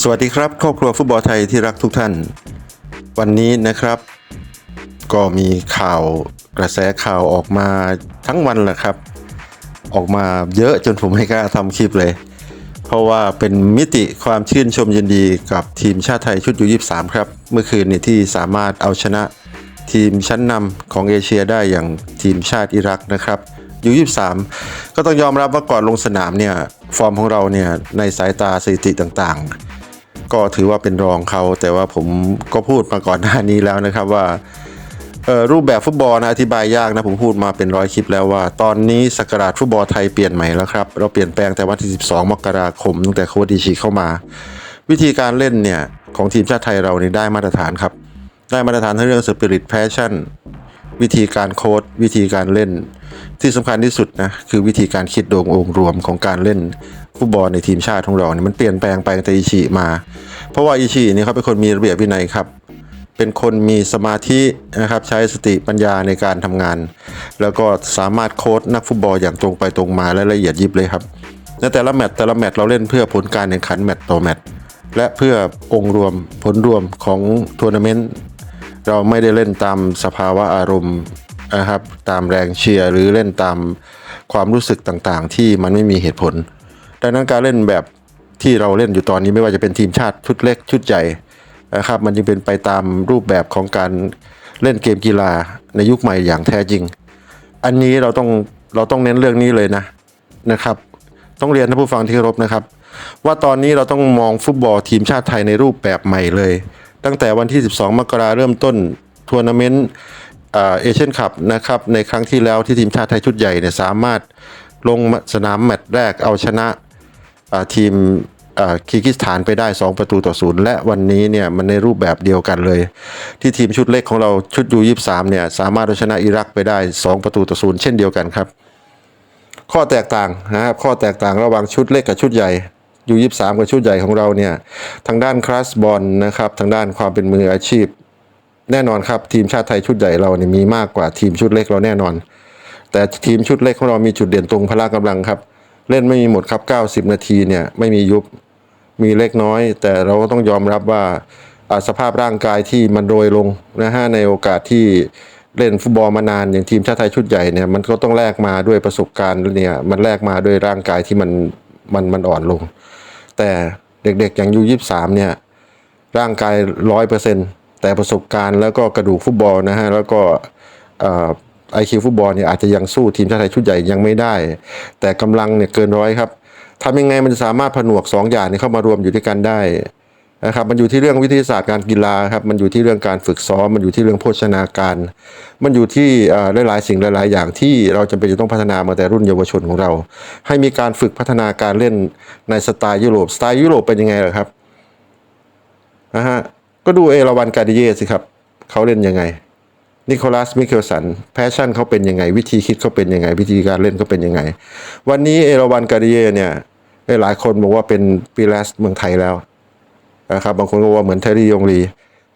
สวัสดีครับ ครอบครัวฟุตบอลไทยที่รักทุกท่าน วันนี้นะครับ ก็มีข่าวกระแสข่าวออกมาทั้งวันแหละครับ ออกมาเยอะจนผมไม่กล้าทำคลิปเลย เพราะว่าเป็นมิติความชื่นชมยินดีกับทีมชาติไทยชุดยู23 ครับ เมื่อคืนนี้ที่สามารถเอาชนะทีมชั้นนำของเอเชียได้อย่างทีมชาติอิรักนะครับ ยู23 ก็ต้องยอมรับว่าก่อนลงสนามเนี่ยฟอร์มของเราเนี่ยในสายตาสถิติต่างๆ ก็ถือว่าเป็นรองเขา แต่ว่าผมก็พูดมาก่อนหน้านี้แล้วนะครับว่ารูปแบบฟุตบอลนะอธิบายยากนะผมพูดมาเป็นร้อยคลิปแล้วว่า ตอนนี้สกราชฟุตบอลไทยเปลี่ยนใหม่แล้วครับ เราเปลี่ยนแปลงแต่วันที่ 12 มกราคมตั้งแต่โคดีชีเข้ามา วิธีการเล่นเนี่ยของทีมชาติไทยเรานี่ได้มาตรฐานครับ ได้มาตรฐานทั้งเรื่องสปิริตแพชชั่น วิธีการโค้ดวิธีการเล่น ที่สำคัญที่สุดนะคือวิธีการคิดโดยองค์รวมของการเล่นฟุตบอลในทีมชาติของเราเนี่ยมันเปลี่ยนแปลงไปตั้งแต่อิชิมา เพราะว่าอิชินี่เขาเป็นคนมีระเบียบวินัยครับเป็นคนมีสมาธินะครับใช้สติปัญญาในการทำงาน แล้วก็สามารถโค้ชนักฟุตบอลอย่างตรงไปตรงมาและละเอียดยิบเลยครับและแต่ละแมตช์แต่ละแมตช์เราเล่นเพื่อผลการแข่งขันแมตช์ต่อแมตช์และเพื่อองค์รวมผลรวมของทัวร์นาเมนต์ เราไม่ได้เล่นตามสภาวะอารมณ์นะครับ ตามแรงเชียร์หรือเล่นตามความรู้สึกต่างๆ ที่มันไม่มีเหตุผล ดังนั้นการเล่นแบบที่เราเล่นอยู่ตอนนี้ไม่ว่าจะเป็นทีมชาติชุดเล็กชุดใหญ่นะครับ มันจึงเป็นไปตามรูปแบบของการเล่นเกมกีฬาในยุคใหม่อย่างแท้จริง อันนี้เราต้องเราต้องเน้นเรื่องนี้เลยนะนะครับ ต้องเรียนท่านผู้ฟังที่เคารพนะครับ ว่าตอนนี้เราต้องมองฟุตบอลทีมชาติไทยในรูปแบบใหม่เลย ตั้งแต่วันที่ 12 มกราเริ่มต้นทัวร์นาเมนต์เอเชียนคัพนะครับในครั้งที่แล้วที่ทีมชาติไทยชุดใหญ่เนี่ยสามารถลงสนามแมตช์แรกเอาชนะทีมคีร์กิสถานไปได้ 2 ประตูต่อศูนย์และวันนี้เนี่ยมันในรูปแบบเดียวกันเลย ที่ทีมชุดเล็กของเราชุดยู23เนี่ยสามารถเอาชนะอิรักไปได้ 2 ประตูต่อศูนย์เช่นเดียวกันครับ ข้อแตกต่างนะครับข้อแตกต่างระหว่างชุดเล็กกับชุดใหญ่ ยู23กับชุดใหญ่ของเราเนี่ยทางด้านคลาสบอลนะครับทางด้านความเป็นมืออาชีพ แน่นอนครับทีมชาติไทยชุดใหญ่เราเนี่ยมีมากกว่าทีมชุดเล็กเราแน่นอน แต่ทีมชุดเล็กของเรามีจุดเด่นตรงพละกำลังครับ เล่นไม่มีหมดครับ 90 นาทีเนี่ยไม่มียุบมีเล็กน้อย แต่เราก็ต้องยอมรับว่าอ่าสภาพร่างกายที่มันโรยลงนะฮะในโอกาสที่เล่นฟุตบอลมานานอย่างทีมชาติไทยชุดใหญ่เนี่ยมันก็ต้องแลกมาด้วยประสบการณ์เนี่ยมันแลกมาด้วยร่างกายที่มัน มันมันอ่อนลง แต่เด็กๆอย่างยูยี่สามเนี่ย ร่างกายร้อยเปอร์เซ็นต์แต่ประสบการณ์แล้วก็กระดูกฟุตบอลนะฮะ แล้วก็ไอคิวฟุตบอลเนี่ยอาจจะยังสู้ทีมชาติไทยชุดใหญ่ยังไม่ได้ แต่กำลังเนี่ยเกินร้อยครับทำยังไงมันจะสามารถผนวก 2 อย่างนี้เข้ามารวมอยู่ด้วยกันได้ นะครับมันอยู่ที่เรื่องวิทยาศาสตร์การกีฬาครับมันอยู่ที่เรื่องการฝึกซ้อม มันอยู่ที่เรื่องโภชนาการ มันอยู่ที่อ่อหลายๆสิ่งหลาย ๆ อย่างที่เราจำเป็นจะต้องพัฒนามาแต่รุ่นเยาวชนของเรา ให้มีการฝึกพัฒนาการเล่นในสไตล์ยุโรปสไตล์ยุโรปเป็นยังไงล่ะครับนะฮะก็ดูเอราวันการดิเยสิครับเขาเล่นยังไงนิโคลัสมิเคลสันแพชชั่นเขาเป็นยังไง วิธีคิดเขาเป็นยังไง วิธีการเล่นเขาเป็นยังไง วันนี้เอราวันการดิเยเนี่ยหลายคนบอกว่าเป็นปีแลสเมืองไทยแล้ว นะครับบางคนก็ว่าเหมือนเทอรี่ยงลี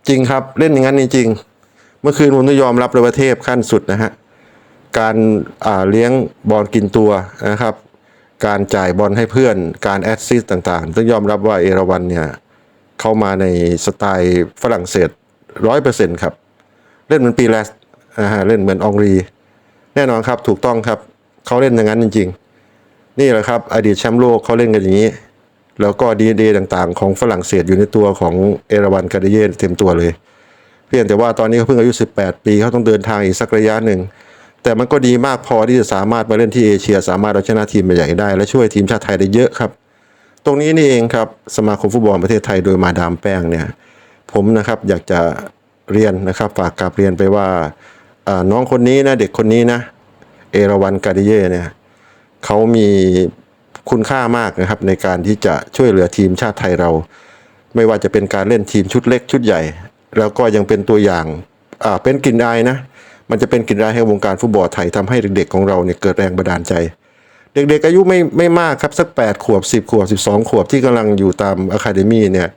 จริงครับเล่นอย่างนั้นจริงเมื่อคืนผมต้องยอมรับเลยว่าเทพขั้นสุดนะฮะการาเลี้ยงบอลกินตัวนะครับ การจ่ายบอลให้เพื่อนการแอดซิสต่างๆ ต้องยอมรับว่าเอราวันเนี่ยเข้ามาในสไตล์ฝรั่งเศสร้อยเปอร์เซ็นต์ครับ เล่นเหมือนปีแลสนะฮะเล่นเหมือนอองรี แน่นอนครับถูกต้องครับเขาเล่นอย่างนั้นจริง ๆ นี่แหละครับอดีตแชมป์โลกเขาเล่นกันอย่างนี้ แล้วก็ดีเดต่างๆ ของฝรั่งเศสอยู่ในตัวของเอราวันการดิเย่เต็มตัวเลย เพียงแต่ว่าตอนนี้เขาเพิ่งอายุ 18 ปีเขาต้องเดินทางอีกสักระยะหนึ่ง แต่มันก็ดีมากพอที่จะสามารถมาเล่นที่เอเชีย สามารถเอาชนะทีมใหญ่ได้ และช่วยทีมชาติไทยได้เยอะครับ ตรงนี้นี่เองครับสมาคมฟุตบอลประเทศไทยโดยมาดามแป้งเนี่ยผมนะครับอยากจะเรียนนะครับฝากกลับเรียนไปว่าน้องคนนี้นะเด็กคนนี้นะเอราวันกาดิเย่เนี่ยเขามี คุณค่ามากนะครับ ในการที่จะช่วยเหลือทีมชาติไทยเรา ไม่ว่าจะเป็นการเล่นทีมชุดเล็กชุดใหญ่ แล้วก็ยังเป็นตัวอย่างอ่าเป็นกลิ่นอายนะ มันจะเป็นกลิ่นอายให้วงการฟุตบอลไทยทำให้เด็กๆของเราเนี่ยเกิดแรงบันดาลใจ เด็กๆอายุไม่ไม่มากครับสัก 8 ขวบ 10 ขวบ 12 ขวบที่กำลังอยู่ตามอะคาเดมี่เนี่ย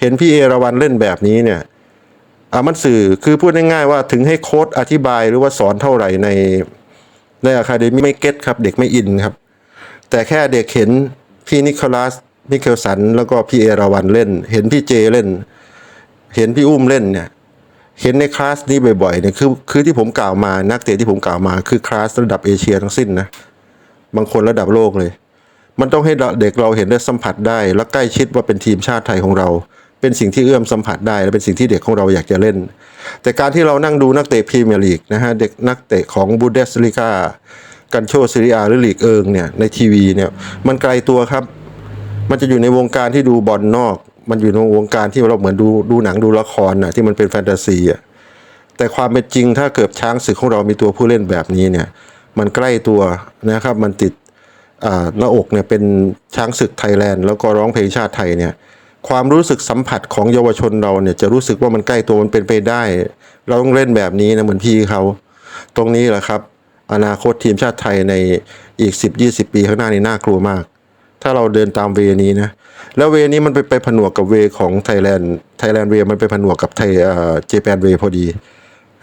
เห็นพี่เอราวันเล่นแบบนี้เนี่ยอ่ามันสื่อคือพูดง่ายๆว่าถึงให้โค้ดอธิบายหรือว่าสอนเท่าไหร่ในในอะคาเดมี่ไม่เก็ตครับ เด็กไม่อินครับ แต่แค่เด็กเห็นพี่นิโคลัสมิเคลสัน แล้วก็พี่เอราวันเล่น เห็นพี่เจเล่น เห็นพี่อุ้มเล่นเนี่ย เห็นในคลาสนี้บ่อยๆเนี่ยคือคือที่ผมกล่าวมานักเตะที่ผมกล่าวมาคือคลาสระดับเอเชียทั้งสิ้นนะบางคนระดับโลกเลย มันต้องให้เด็กเราเห็นได้สัมผัสได้ และใกล้ชิดว่าเป็นทีมชาติไทยของเรา เป็นสิ่งที่เอื้อมสัมผัสได้ และเป็นสิ่งที่เด็กของเราอยากจะเล่น แต่การที่เรานั่งดูนักเตะพรีเมียร์ลีกนะฮะเด็กนักเตะของบูเดสลิกา กันโชซีรีอาหรือลีกเอิงเนี่ยในทีวีเนี่ยมันไกลตัวครับ มันจะอยู่ในวงการที่ดูบอลนอก มันอยู่ในวงการที่เราเหมือนดูดูหนังดูละครน่ะที่มันเป็นแฟนตาซีอะแต่ความเป็นจริงถ้าเกิดช้างศึกของเรามีตัวผู้เล่นแบบนี้เนี่ยมันใกล้ตัวนะครับมันติดอ่าหน้าอกเนี่ยเป็นช้างศึกไทยแลนด์แล้วก็ร้องเพลงชาติไทยเนี่ยความรู้สึกสัมผัสของเยาวชนเราเนี่ยจะรู้สึกว่ามันใกล้ตัวมันเป็นไปได้ เราต้องเล่นแบบนี้นะเหมือนพี่เขา ตรงนี้แหละครับ อนาคตทีมชาติไทยในอีก 10-20 ปีข้างหน้านี่น่ากลัวมาก ถ้าเราเดินตามเวนี้นะ แล้วเวนี้มันไปไปผนวกกับเวของไทยแลนด์ไทยแลนด์เวมันไปผนวกกับไทยเอ่อเจแปนเวพอดี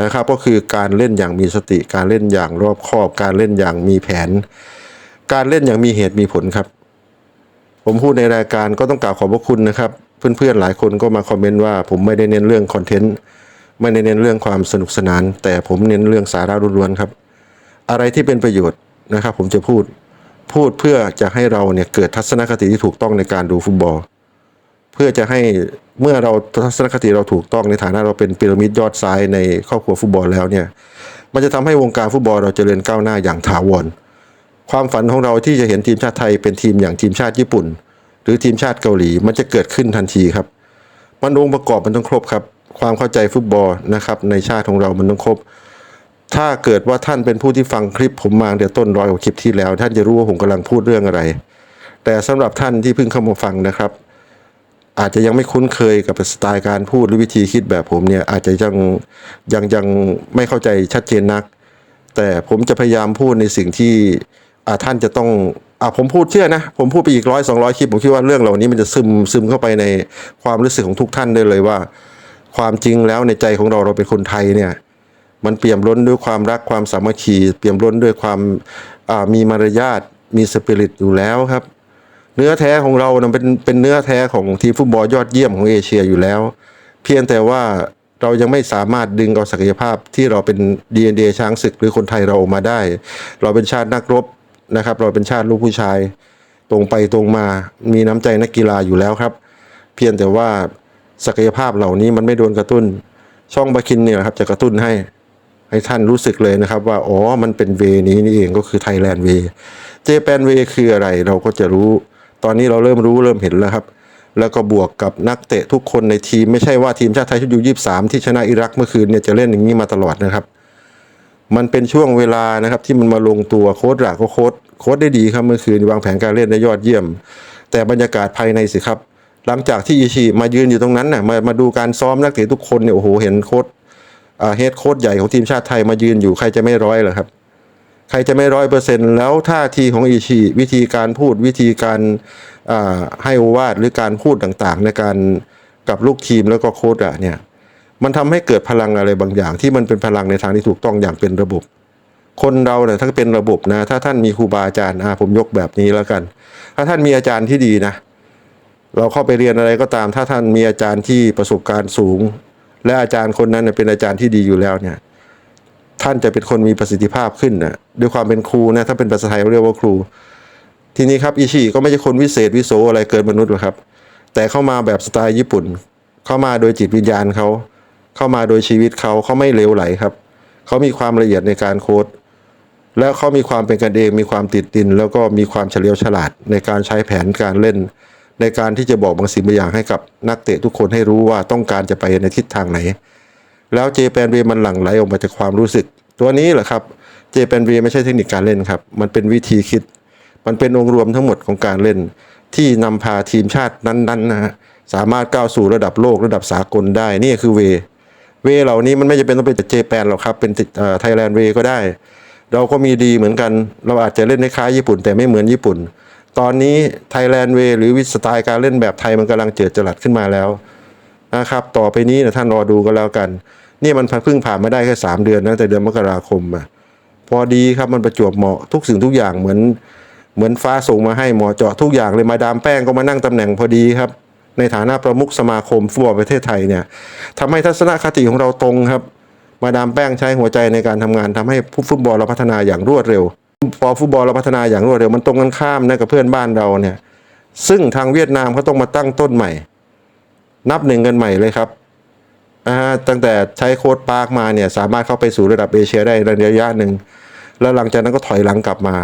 นะครับก็คือการเล่นอย่างมีสติการเล่นอย่างรอบคอบ การเล่นอย่างมีแผน การเล่นอย่างมีเหตุมีผลครับ ผมพูดในรายการก็ต้องกล่าวขอบพระคุณนะครับ เพื่อนๆหลายคนก็มาคอมเมนต์ว่า ผมไม่ได้เน้นเรื่องคอนเทนต์ไม่ได้เน้นเรื่องความสนุกสนาน แต่ผมเน้นเรื่องสาระล้วนๆครับ อะไรที่เป็นประโยชน์นะครับ ผมจะพูดพูดเพื่อจะให้เราเนี่ยเกิดทัศนคติที่ถูกต้องในการดูฟุตบอล เพื่อจะให้เมื่อเราทัศนคติเราถูกต้องในฐานะเราเป็นพีระมิดยอดซ้ายในครอบครัวฟุตบอลแล้วเนี่ยมันจะทำให้วงการฟุตบอลเราเจริญก้าวหน้าอย่างถาวรความฝันของเราที่จะเห็นทีมชาติไทยเป็นทีมอย่างทีมชาติญี่ปุ่น หรือทีมชาติเกาหลีมันจะเกิดขึ้นทันทีครับ มันองค์ประกอบมันต้องครบครับ ความเข้าใจฟุตบอลนะครับในชาติของเรามันต้องครบ ถ้าเกิดว่าท่านเป็นผู้ที่ฟังคลิปผมมาตั้งแต่ต้นร้อยกว่าคลิปที่แล้ว ท่านจะรู้ว่าผมกำลังพูดเรื่องอะไร แต่สำหรับท่านที่เพิ่งเข้ามาฟังนะครับ อาจจะยังไม่คุ้นเคยกับสไตล์การพูดหรือวิธีคิดแบบผมเนี่ยอาจจะยังยังยังไม่เข้าใจชัดเจนนัก แต่ผมจะพยายามพูดในสิ่งที่อ่าท่านจะต้องอ่าผมพูดเชื่อนะ ผมพูดไปอีกร้อยสองร้อยคลิป ผมคิดว่าเรื่องเหล่านี้มันจะซึมซึมเข้าไปในความรู้สึกของทุกท่านได้เลยว่า ความจริงแล้วในใจของเราเราเป็นคนไทยเนี่ย มันเปี่ยมล้นด้วยความรักความสามัคคีเปี่ยมล้นด้วยความมีมารยาทมีสปิริตอยู่แล้วครับ เนื้อแท้ของเรานะเป็นเป็นเนื้อแท้ของทีมฟุตบอลยอดเยี่ยมของเอเชียอยู่แล้ว เพียงแต่ว่าเรายังไม่สามารถดึงเอาศักยภาพที่เราเป็น DNA ช้างศึกหรือคนไทยเราออกมาได้ เราเป็นชาตินักรบนะครับ เราเป็นชาติลูกผู้ชาย ตรงไปตรงมามีน้ำใจนักกีฬาอยู่แล้วครับ เพียงแต่ว่าศักยภาพเหล่านี้มันไม่โดนกระตุ้น ช่องบาคินเนี่ยครับจะกระตุ้นให้ ให้ท่านรู้สึกเลยนะครับว่าอ๋อมันเป็นเวนี้นี่เองก็คือไทยแลนด์เวเจแปนเวคืออะไรเราก็จะรู้ ตอนนี้เราเริ่มรู้เริ่มเห็นแล้วครับ แล้วก็บวกกับนักเตะทุกคนในทีมไม่ใช่ว่าทีมชาติไทยชุดยูยี่สามที่ชนะอิรักเมื่อคืนเนี่ยจะเล่นอย่างนี้มาตลอดนะครับ มันเป็นช่วงเวลานะครับที่มันมาลงตัวโค้ดหลักก็โค้ดโค้ดได้ดีครับเมื่อคืนวางแผนการเล่นได้ยอดเยี่ยม แต่บรรยากาศภายในสิครับ หลังจากที่อิชิมายืนอยู่ตรงนั้นน่ะมามาดูการซ้อมนักเตะทุกคนเนี่ยโอ้โหเห็นโค้ด เฮดโค้ดใหญ่ของทีมชาติไทยมายืนอยู่ใครจะไม่ร้อยเหรอครับ ใครจะไม่ร้อยเปอร์เซ็นต์แล้วท่าทีของอิชิวิธีการพูดวิธีการอ่าให้โอวาทหรือการพูดต่างๆ ในการกับลูกทีมแล้วก็โค้ดอะเนี่ยมันทำให้เกิดพลังอะไรบางอย่าง ที่มันเป็นพลังในทางที่ถูกต้องอย่างเป็นระบบ คนเราเนี่ยถ้าเป็นระบบนะ ถ้าท่านมีครูบาอาจารย์อ่าผมยกแบบนี้แล้วกัน ถ้าท่านมีอาจารย์ที่ดีนะ เราเข้าไปเรียนอะไรก็ตาม ถ้าท่านมีอาจารย์ที่ประสบการณ์สูง และอาจารย์คนนั้นเป็นอาจารย์ที่ดีอยู่แล้วเนี่ย ท่านจะเป็นคนมีประสิทธิภาพขึ้นนะด้วยความเป็นครูนะถ้าเป็นภาษาไทยเรียกว่าครู ทีนี้ครับอิชิก็ไม่ใช่คนวิเศษวิโสอะไรเกินมนุษย์หรอกครับ แต่เข้ามาแบบสไตล์ญี่ปุ่น เข้ามาโดยจิตวิญญาณเขาเข้ามาโดยชีวิตเขาเขาไม่เลวไหลครับเขามีความละเอียดในการโค้ดแล้วเขามีความเป็นกันเองมีความติดดิน แล้วก็มีความเฉลียวฉลาดในการใช้แผนการเล่น ในการที่จะบอกบางสิ่งบางอย่างให้กับนักเตะทุกคนให้รู้ว่าต้องการจะไปในทิศทางไหน แล้วเจแปนเวมันหลั่งไหลออกมาจากความรู้สึก ตัวนี้แหละครับเจแปนเวไม่ใช่เทคนิคการเล่นครับ มันเป็นวิธีคิด มันเป็นองค์รวมทั้งหมดของการเล่น ที่นำพาทีมชาตินั้นๆนะฮะสามารถก้าวสู่ระดับโลกระดับสากลได้นี่คือเว เวเหล่านี้มันไม่จำเป็นต้องเป็นเจแปนหรอกครับเป็นไทยแลนด์เวก็ได้ เราก็มีดีเหมือนกัน เราอาจจะเล่นในคล้ายญี่ปุ่น แต่ไม่เหมือนญี่ปุ่น ตอนนี้ไทยแลนด์เวหรือวิสไตล์การเล่นแบบไทยมันกำลังเจิดจรัสขึ้นมาแล้วนะครับต่อไปนี้นะท่านรอดูกันแล้วกัน นี่มันเพิ่งผ่านมาได้แค่สามเดือนนะแต่เดือนมกราคมอะพอดีครับมันประจวบเหมาะทุกสิ่งทุกอย่างเหมือน เหมือนฟ้าส่งมาให้หมอเจาะทุกอย่างเลยมาดามแป้งก็มานั่งตำแหน่งพอดีครับ ในฐานะประมุขสมาคมฟุตบอลประเทศไทยเนี่ยทำให้ทัศนคติของเราตรงครับ มาดามแป้งใช้หัวใจในการทำงานทำให้ฟุตบอลเราพัฒนาอย่างรวดเร็ว พอฟุตบอลเราพัฒนาอย่างรวดเร็วมันตรงกันข้ามนะกับเพื่อนบ้านเราเนี่ย ซึ่งทางเวียดนามเขาต้องมาตั้งต้นใหม่ นับหนึ่งกันใหม่เลยครับตั้งแต่ใช้โค้ดปาร์คมาเนี่ยสามารถเข้าไปสู่ระดับเอเชียได้ในระยะหนึ่งแล้วหลังจากนั้นก็ถอยหลังกลับมา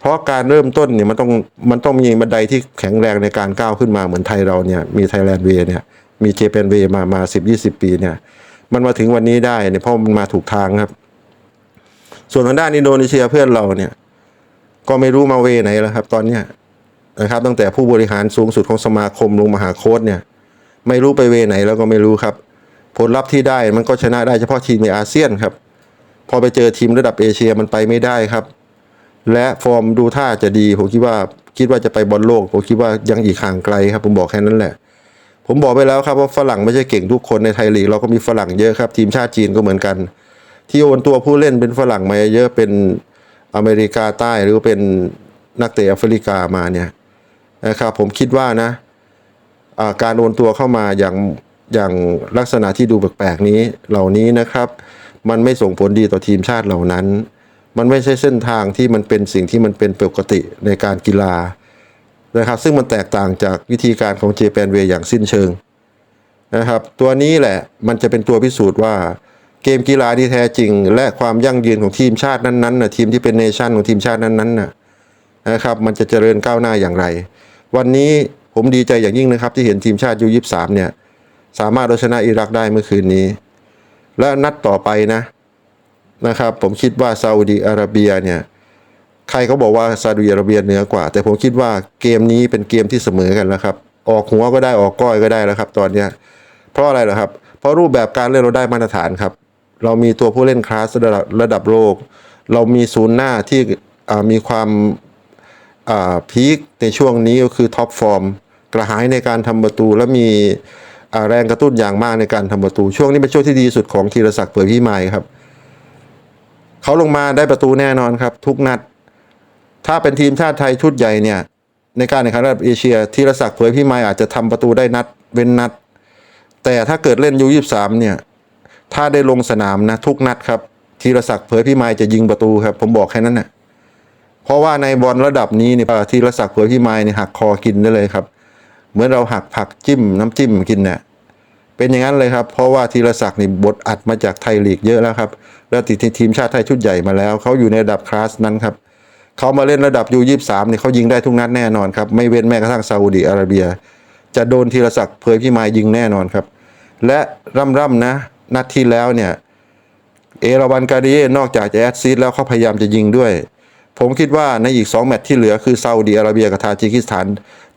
เพราะการเริ่มต้นเนี่ยมันต้องมันต้องมีบันไดที่แข็งแรงในการก้าวขึ้นมาเหมือนไทยเราเนี่ยมีไทยแลนด์เวเนี่ยมีเจแปนเวมามาสิบยี่สิบปีเนี่ยมันมาถึงวันนี้ได้เนี่ยเพราะมันมาถูกทางครับ ส่วนทางด้านอินโดนีเซียเพื่อนเราเนี่ย ก็ไม่รู้มาเวไหนแล้วครับ ตอนเนี้ยนะครับ ตั้งแต่ผู้บริหารสูงสุดของสมาคมลงมหาโค้ดเนี่ย ไม่รู้ไปเวไหนแล้วก็ไม่รู้ครับ ผลลัพธ์ที่ได้มันก็ชนะได้เฉพาะทีมในอาเซียนครับ พอไปเจอทีมระดับเอเชียมันไปไม่ได้ครับ และฟอร์มดูท่าจะดีผมคิดว่าคิดว่าจะไปบอลโลกผมคิดว่ายังอีกห่างไกลครับ ผมบอกแค่นั้นแหละ ผมบอกไปแล้วครับว่าฝรั่งไม่ใช่เก่งทุกคนในไทยลีกเราก็มีฝรั่งเยอะครับ ทีมชาติจีนก็เหมือนกัน ที่โอนตัวผู้เล่นเป็นฝรั่งมาเยอะเป็นอเมริกาใต้หรือเป็นนักเตะแอฟริกามาเนี่ยนะครับผมคิดว่านะาการโอนตัวเข้ามาอย่างอย่างลักษณะที่ดูแปลกๆนี้เหล่านี้นะครับ มันไม่ส่งผลดีต่อทีมชาติเหล่านั้น มันไม่ใช่เส้นทางที่มันเป็นสิ่งที่มันเป็นปกติในการกีฬานะครับซึ่งมันแตกต่างจากวิธีการของเจแปนเวอย่างสิ้นเชิงนะครับ ตัวนี้แหละมันจะเป็นตัวพิสูจน์ว่า เกมกีฬาที่แท้จริง และความยั่งยืนของทีมชาตินั้นๆนะทีมที่เป็นเนชั่นของทีมชาตินั้นๆนะนะครับมันจะเจริญก้าวหน้าอย่างไร วันนี้ผมดีใจอย่างยิ่งนะครับ ที่เห็นทีมชาติยูยี่สามเนี่ยสามารถเอาชนะอิรักได้เมื่อคืนนี้ และนัดต่อไปนะนะครับ ผมคิดว่าซาอุดีอาระเบียเนี่ยใครเขาบอกว่าซาอุดีอาระเบียเหนือกว่า แต่ผมคิดว่าเกมนี้เป็นเกมที่เสมอกันแล้วครับ ออกหัวก็ได้ออกก้อยก็ได้แล้วครับ ตอนเนี้ยเพราะอะไรล่ะครับ เพราะรูปแบบการเล่นเราได้มาตรฐานครับ เรามีตัวผู้เล่นคลาสระดับระดับโลก เรามีศูนย์หน้าที่มีความาพีคในช่วงนี้ก็คือท็อปฟอร์มกระหายในการทำประตูและมีแรงกระตุ้นอย่างมากในการทำประตู ช่วงนี้เป็นช่วงที่ดีสุดของธีรศักดิ์เผยพี่ไม้ครับ เขาลงมาได้ประตูแน่นอนครับ ทุกนัด ถ้าเป็นทีมชาติไทยชุดใหญ่เนี่ยในการแข่งขันระดับเอเชียธีรศักดิ์เผยพี่ไม้อาจจะทำประตูได้นัดเว้นนัด แต่ถ้าเกิดเล่นยูยี่สามเนี่ย ถ้าได้ลงสนามนะทุกนัดครับธีรศักดิ์เผยพี่ไม้จะยิงประตูครับ ผมบอกแค่นั้นนะ่ะเพราะว่าในบอลระดับนี้เนี่ยธีรศักดิ์เผยพี่ไม้เนี่ยหักคอกินได้เลยครับ เหมือนเราหักผักจิ้มน้ำจิ้มกินเนี่ยเป็นอย่างนั้นเลยครับ เพราะว่าธีรศักดิ์นี่บทอัดมาจากไทยลีกเยอะแล้วครับ แล้วติดทีมชาติไทยชุดใหญ่มาแล้ว เขาอยู่ในระดับคลาสนั้นครับเขามาเล่นระดับยูยี่สามเนี่ยเขายิงได้ทุกนัดแน่นอนครับ ไม่เว้นแม้กระทั่งซาอุดีอาระเบีย จะโดนธีรศักดิ์เผยพี่ไม้ยิงแน่นอนครับ และร่ำๆนะ นัดที่แล้วเนี่ย เอราวันการดิเยนอกจากจะแอดซีดแล้วเขาพยายามจะยิงด้วย ผมคิดว่าในอีก 2 แมตช์ที่เหลือคือซาอุดีอาระเบียกับทาจิกิสถาน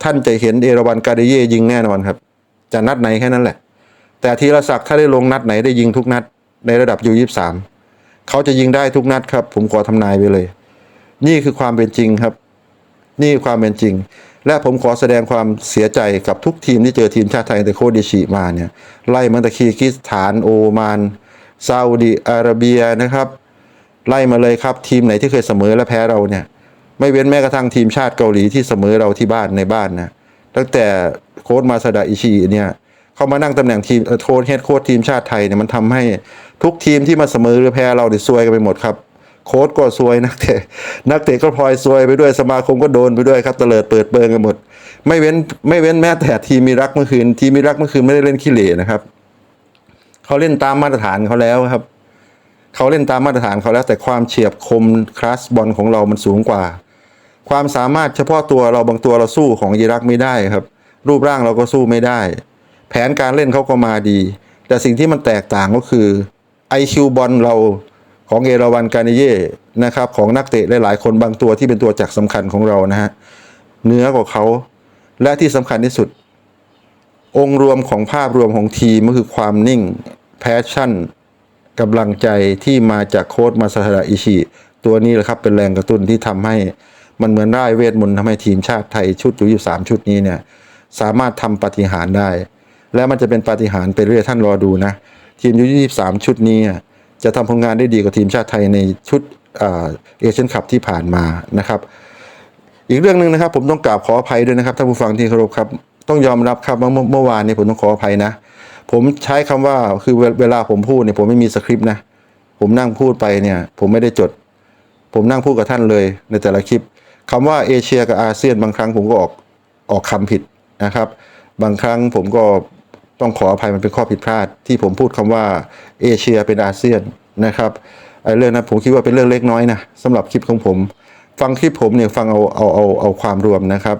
ท่านจะเห็นเอราวันการดิเยยิงแน่นอนครับ จะนัดไหนแค่นั้นแหละ แต่ธีรศักดิ์ถ้าได้ลงนัดไหนได้ยิงทุกนัด ในระดับยูยี่สามเขาจะยิงได้ทุกนัดครับ ผมขอทำนายไปเลย นี่คือความเป็นจริงครับ นี่ความเป็นจริง และผมขอแสดงความเสียใจกับทุกทีมที่เจอทีมชาติไทยแต่โคดิชิมาเนี่ยไล่มาตะคีกิสถานโอมานซาอุดีอาระเบียนะครับ ไล่มาเลยครับทีมไหนที่เคยเสมอและแพ้เราเนี่ย ไม่เว้นแม้กระทั่งทีมชาติเกาหลีที่เสมอเราที่บ้านในบ้านนะตั้งแต่โค้ชมาซาดะอิชิเนี่ยเขามานั่งตำแหน่งทีมโค้ชเฮดโค้ชทีมชาติไทยเนี่ยมันทำให้ทุกทีมที่มาเสมอหรือแพ้เราเนี่ยซวยกันไปหมดครับ โค้ชก็ซวยนักเตะนักเตะก็พลอยซวยไปด้วยสมาคมก็โดนไปด้วยครับเตลิดเปิดเปิงกันหมด ไม่เว้นไม่เว้นแม้แต่ทีมีรักเมื่อคืน ทีมีรักเมื่อคืนไม่ได้เล่นขี้เหร่นะครับเขาเล่นตามมาตรฐานเขาแล้วครับเขาเล่นตามมาตรฐานเขาแล้ว แต่ความเฉียบคมคลาสบอลของเรามันสูงกว่า ความสามารถเฉพาะตัวเราบางตัวเราสู้ของอิรักไม่ได้ครับ รูปร่างเราก็สู้ไม่ได้ แผนการเล่นเขาก็มาดี แต่สิ่งที่มันแตกต่างก็คือ IQ บอลเรา ของเอราวันการนิเย่นะครับของนักเตะหลายๆคนบางตัวที่เป็นตัวจักรสำคัญของเรานะฮะเหนือกว่าเขาและที่สำคัญที่สุด องค์รวมของภาพรวมของทีมก็คือความนิ่งแพชชั่นกำลังใจที่มาจากโค้ดมาซาฮาระอิชิตัวนี้แหละครับเป็นแรงกระตุ้นที่ทำให้มันเหมือนได้เวทมนต์ทำให้ทีมชาติไทยชุดยูยี่สามชุดนี้เนี่ยสามารถทำปาฏิหาริย์ได้ และมันจะเป็นปาฏิหาริย์ไปเรื่อยท่านรอดูนะ ทีมยูยี่สามชุดนี้ จะทำผลงานได้ดีกว่าทีมชาติไทยในชุดเอเชียนคัพที่ผ่านมานะครับ อีกเรื่องหนึ่งนะครับ ผมต้องกราบขออภัยด้วยนะครับท่านผู้ฟังที่เคารพครับ ต้องยอมรับครับว่าเมื่อเมื่อวานนี้ผมต้องขออภัยนะ ผมใช้คำว่าคือเวเวลาผมพูดเนี่ยผมไม่มีสคริปต์นะผมนั่งพูดไปเนี่ย ผมไม่ได้จด ผมนั่งพูดกับท่านเลยในแต่ละคลิปคำว่าเอเชียกับอาเซียนบางครั้งผมก็ออกออกคำผิดนะครับ บางครั้งผมก็ ต้องขออภัยมันเป็นข้อผิดพลาด ที่ผมพูดคำว่าเอเชียเป็นอาเซียนนะครับไอ้เรื่องนั้นผมคิดว่าเป็นเรื่องเล็กน้อยนะสำหรับคลิปของผม ฟังคลิปผมเนี่ยฟังเอาเอาเอาเอาความรวมนะครับ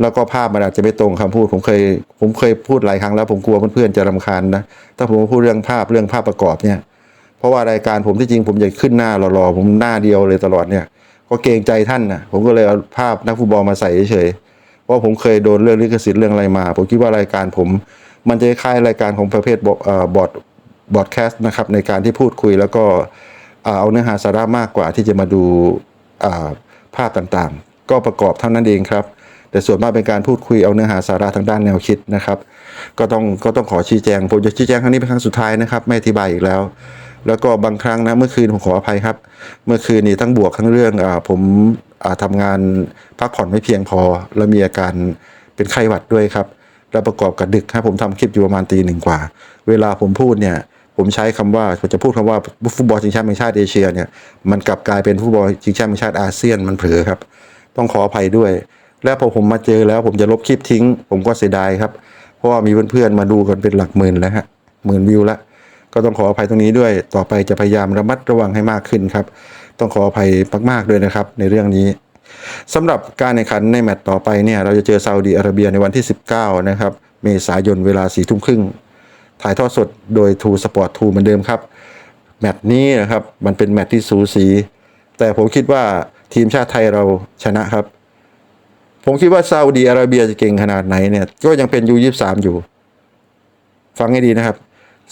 แล้วก็ภาพมันอาจจะไม่ตรงคำพูดผมเคยผมเคยพูดหลายครั้งแล้วผมกลัวเพื่อนๆจะรำคาญนะถ้าผมพูดเรื่องภาพเรื่องภาพประกอบเนี่ยเพราะว่ารายการผมที่จริงผมอยากขึ้นหน้าหล่อๆผมหน้าเดียวเลยตลอดเนี่ยก็เกรงใจท่านนะผมก็เลยเอาภาพนักฟุตบอลมาใส่เฉยๆเพราะผมเคยโดนเรื่องลิขสิทธิ์เรื่องอะไรมา ผมคิดว่ารายการผม มันจะคล้ายรายการของประเภทบเอ่อบอร์ดบอร์ดแคสต์นะครับในการที่พูดคุยแล้วก็เอาเนื้อหาสาระมากกว่าที่จะมาดูภาพต่างๆ ก็ประกอบเท่านั้นเองครับ แต่ส่วนมากเป็นการพูดคุยเอาเนื้อหาสาระทางด้านแนวคิดนะครับ ก็ต้องก็ต้องขอชี้แจง ผมจะชี้แจงครั้งนี้เป็นครั้งสุดท้ายนะครับ ไม่อธิบายอีกแล้ว แล้วก็บางครั้งนะเมื่อคืนผมขออภัยครับ เมื่อคืนนี้ทั้งบวกทั้งเรื่องอผมอ่าทำงานพักผ่อนไม่เพียงพอ แล้วมีอาการเป็นไข้หวัดด้วยครับ แล้วประกอบกับดึกครับผมทำคลิปอยู่ประมาณตีหนึ่งกว่า เวลาผมพูดเนี่ยผมใช้คำว่าผมจะพูดคำว่าฟุตบอลชิงแชมป์แห่งชาติเอเชียเนี่ยมันกลับกลายเป็นฟุตบอลชิงแชมป์แห่งชาติอาเซียนมันเผลอครับ ต้องขออภัยด้วย แล้วพอผมมาเจอแล้วผมจะลบคลิปทิ้ง ผมก็เสียดายครับ เพราะว่ามีเพื่อนๆมาดูกันเป็นหลักหมื่นแล้วฮะหมื่นวิวแล้วก็ต้องขออภัยตรงนี้ด้วย ต่อไปจะพยายามระมัดระวังให้มากขึ้นครับ ต้องขออภัยมากๆด้วยนะครับ ในเรื่องนี้ สำหรับการแข่งขันในแมตต์ต่อไปเนี่ยเราจะเจอซาอุดีอาระเบียในวันที่ 19 นะครับ เมษายนเวลา4ทุ่มครึ่งถ่ายทอดสดโดย True Sport 2เหมือนเดิมครับ แมตช์นี้นะครับมันเป็นแมตช์ที่สูสี แต่ผมคิดว่าทีมชาติไทยเราชนะครับ ผมคิดว่าซาอุดีอาระเบียจะเก่งขนาดไหนเนี่ยก็ยังเป็น U23 อยู่ ฟังให้ดีนะครับ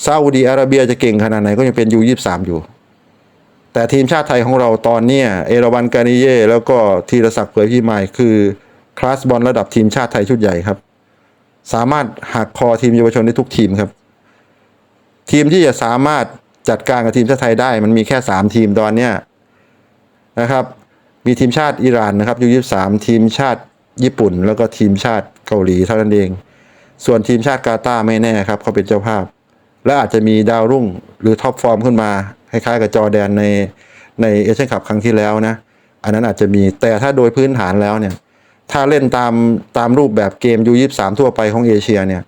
ซาอุดีอาระเบียจะเก่งขนาดไหนก็ยังเป็น U23 อยู่ แต่ทีมชาติไทยของเราตอนนี้เอราวันกานิเย่แล้วก็ธีรศักดิ์เผยพิมายคือคลาสบอลระดับทีมชาติไทยชุดใหญ่ครับ สามารถหักคอทีมเยาวชนได้ทุกทีมครับ ทีมที่จะสามารถจัดการกับทีมชาติไทยได้ มันมีแค่ 3 ทีมตอนเนี้ยนะครับมีทีมชาติอิหร่านนะครับยูยี่สามทีมชาติญี่ปุ่น แล้วก็ทีมชาติเกาหลีเท่านั้นเอง ส่วนทีมชาติกาตาร์ไม่แน่ครับเขาเป็นเจ้าภาพ และอาจจะมีดาวรุ่งหรือท็อปฟอร์มขึ้นมา คล้ายๆกับจอแดนในในเอเชียนคัพครั้งที่แล้วนะ อันนั้นอาจจะมีแต่ถ้าโดยพื้นฐานแล้วเนี่ยถ้าเล่นตามตามรูปแบบเกมยูยีสามทั่วไปของเอเชียเนี่ย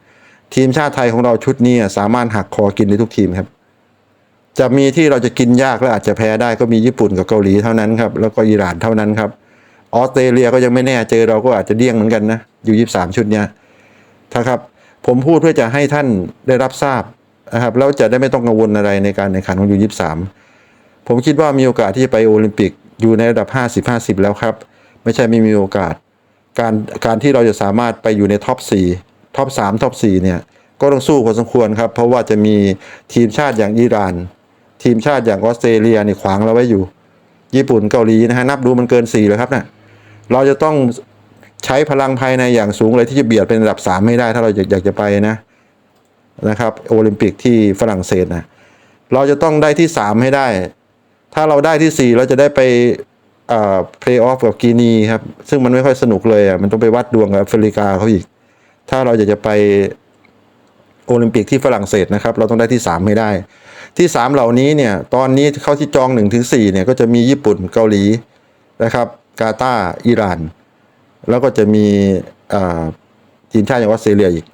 ทีมชาติไทยของเราชุดนี้สามารถหักคอกินได้ทุกทีมครับ จะมีที่เราจะกินยากและอาจจะแพ้ได้ก็มีญี่ปุ่นกับเกาหลีเท่านั้นครับแล้วก็อิหร่านเท่านั้นครับออสเตรเลียก็ยังไม่แน่เจอเราก็อาจจะเดี้ยงเหมือนกันนะยูยีสามชุดเนี้ยนะครับผมพูดเพื่อจะให้ท่านได้รับทราบ นะครับแล้วจะได้ไม่ต้องกังวลอะไรในการแข่งขันของยูยี่สามผมคิดว่ามีโอกาสที่จะไปโอลิมปิกอยู่ในระดับ 50-50 แล้วครับ ไม่ใช่ไม่มีโอกาส การการที่เราจะสามารถไปอยู่ในท็อป4ท็อป3ท็อป4เนี่ยก็ต้องสู้พอสมควรครับ เพราะว่าจะมีทีมชาติอย่างอิหร่าน ทีมชาติอย่างออสเตรเลียนี่ขวางเราไว้อยู่ ญี่ปุ่นเกาหลีนะฮะนับดูมันเกิน 4 แล้วครับเนะ่ยเราจะต้องใช้พลังภายในอย่างสูงเลยที่จะเบียดเป็นระดับ 3 ไม่ได้ถ้าเราอยากอยากจะไปนะ นะครับโอลิมปิกที่ฝรั่งเศสนะเราจะต้องได้ที่ 3 ให้ได้ ถ้าเราได้ที่ 4 เราจะได้ไปเพลย์ออฟกับกีนีครับ ซึ่งมันไม่ค่อยสนุกเลยอะมันต้องไปวัดดวงกับแอฟริกาเขาอีก ถ้าเราอยากจะไปโอลิมปิกที่ฝรั่งเศสนะครับ เราต้องได้ที่ 3 ให้ได้ ที่ 3 เหล่านี้เนี่ย ตอนนี้เข้าที่จอง1ถึง4เนี่ยก็จะมีญี่ปุ่นเกาหลีนะครับ กาตาร์อิหร่าน แล้วก็จะมีอ่าทีมชาติอย่างออสเตรเลียอีก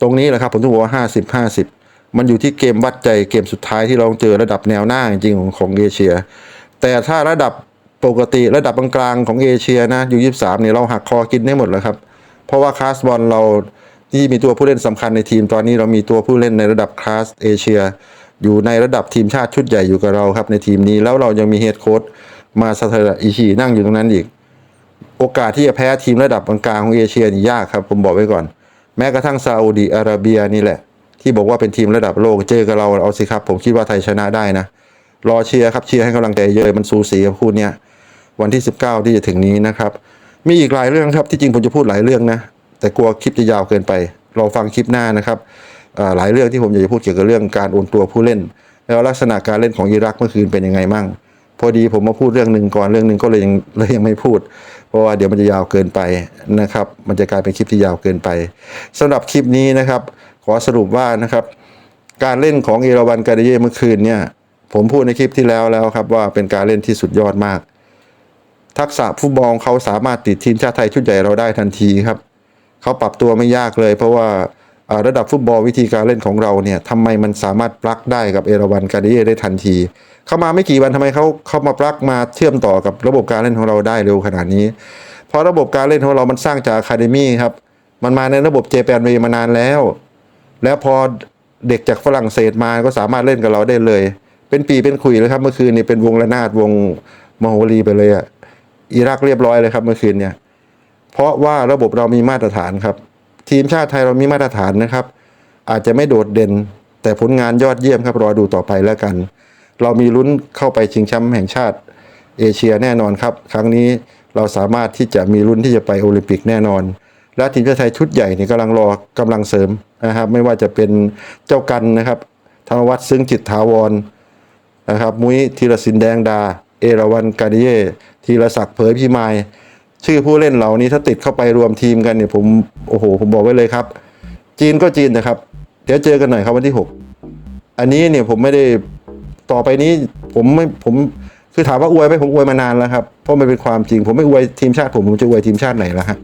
ตรงนี้แหละครับผมต้องบอกว่า 50 50 มันอยู่ที่เกมวัดใจเกมสุดท้ายที่เราเจอระดับแนวหน้าจริงของของเอเชีย แต่ถ้าระดับปกติระดับกลางๆของเอเชียนะอยู่ยี่สามเนี่ยเราหักคอกินได้หมดแล้วครับ เพราะว่าคลาสบอลเราที่มีตัวผู้เล่นสำคัญในทีมตอนนี้เรามีตัวผู้เล่นในระดับคลาสเอเชีย อยู่ในระดับทีมชาติชุดใหญ่อยู่กับเราครับในทีมนี้แล้วเรายังมีเฮดโค้ชมาซาเทระอิชินั่งอยู่ตรงนั้นอีก โอกาสที่จะแพ้ทีมระดับกลางของเอเชียนี่ยากครับ ผมบอกไว้ก่อน แม้กระทั่งซาอุดีอาระเบียนี่แหละ ที่บอกว่าเป็นทีมระดับโลกเจอกับเราเอาสิครับ ผมคิดว่าไทยชนะได้นะ รอเชียร์ครับเชียร์ให้กำลังใจเยอะมันสูสีกับคู่เนี้ยวันที่ 19 ที่จะถึงนี้นะครับ มีอีกหลายเรื่องครับที่จริงผมจะพูดหลายเรื่องนะ แต่กลัวคลิปจะยาวเกินไปรอฟังคลิปหน้านะครับหลายเรื่องที่ผมอยากจะพูดเกี่ยวกับเรื่องการโอนตัวผู้เล่น แล้วลักษณะการเล่นของอิรักเมื่อคืนเป็นยังไงมั่งพอดีผมมาพูดเรื่องหนึ่งก่อนเรื่องหนึ่งก็เลยยังเลยยังไม่พูด เพราะว่าเดี๋ยวมันจะยาวเกินไปนะครับ มันจะกลายเป็นคลิปที่ยาวเกินไปสำหรับคลิปนี้นะครับ ขอสรุปว่านะครับ การเล่นของเอราวันการดิเย่เมื่อคืนเนี่ยผมพูดในคลิปที่แล้วแล้วครับว่าเป็นการเล่นที่สุดยอดมาก ทักษะฟุตบอลเขาสามารถติดทีมชาติไทยชุดใหญ่เราได้ทันทีครับเขาปรับตัวไม่ยากเลย เพราะว่า ระดับฟุตบอลวิธีการเล่นของเราเนี่ยทำไมมันสามารถปลักได้กับเอราวันการดิเย่ได้ทันที เข้ามาไม่กี่วันทำไมเขาเข้ามาปลักมาเชื่อมต่อกับระบบการเล่นของเราได้เร็วขนาดนี้ เพราะระบบการเล่นของเรามันสร้างจากอะคาเดมี่ครับมันมาในระบบเจแปนเวมานานแล้ว แล้วพอเด็กจากฝรั่งเศสมาก็สามารถเล่นกับเราได้เลย เป็นปีเป็นคุยเลยครับ เมื่อคืนนี้เป็นวงระนาดวงมโหรีไปเลยอะอิรักเรียบร้อยเลยครับเมื่อคืนเนี่ยเพราะว่าระบบเรามีมาตรฐานครับ ทีมชาติไทยเรามีมาตรฐานนะครับ อาจจะไม่โดดเด่น แต่ผลงานยอดเยี่ยมครับรอดูต่อไปแล้วกัน เรามีลุ้นเข้าไปชิงแชมป์แห่งชาติเอเชียแน่นอนครับ ครั้งนี้เราสามารถที่จะมีลุ้นที่จะไปโอลิมปิกแน่นอน และทีมชาติไทยชุดใหญ่นี่กำลังรอกำลังเสริมนะครับ ไม่ว่าจะเป็นเจ้ากันนะครับธนวัฒน์ซึ่งจิตถาวรนะครับ มุ้ยธีรศินแดงดา เอราวันกาดิเยธีรศักดิ์เผยพิมาย ชื่อผู้เล่นเหล่านี้ถ้าติดเข้าไปรวมทีมกันเนี่ยผมโอ้โห ผมบอกไว้เลยครับ จีนก็จีนนะครับ เดี๋ยวเจอกันหน่อยครับวันที่ 6 อันนี้เนี่ยผมไม่ได้ต่อไปนี้ผมไม่ผมคือถามว่าอวยไหมผมอวยมานานแล้วครับเพราะมันเป็นความจริง ผมไม่อวยทีมชาติผมผมจะอวยทีมชาติไหนล่ะฮะ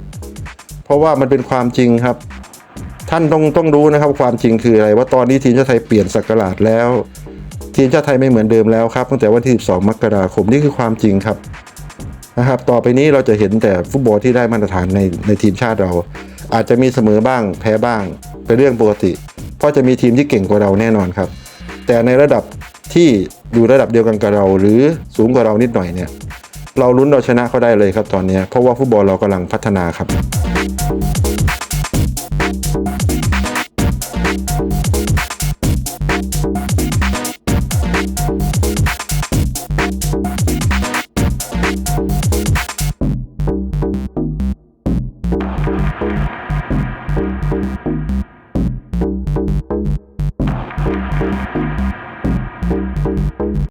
เพราะว่ามันเป็นความจริงครับ ท่านต้องต้องรู้นะครับ ความจริงคืออะไร ว่าตอนนี้ทีมชาติไทยเปลี่ยนสักราชแล้ว ทีมชาติไทยไม่เหมือนเดิมแล้วครับตั้งแต่วันที่ 12 มกราคมนี่คือความจริงครับ นะครับ ต่อไปนี้เราจะเห็นแต่ฟุตบอลที่ได้มาตรฐานในในทีมชาติเรา อาจจะมีเสมอบ้างแพ้บ้าง เป็นเรื่องปกติ เพราะจะมีทีมที่เก่งกว่าเราแน่นอนครับ แต่ในระดับที่อยู่ระดับเดียวกันกับเรา หรือสูงกว่าเรานิดหน่อยเนี่ย เราลุ้นเราชนะเขาได้เลยครับตอนนี้ เพราะว่าฟุตบอลเรากำลังพัฒนาครับ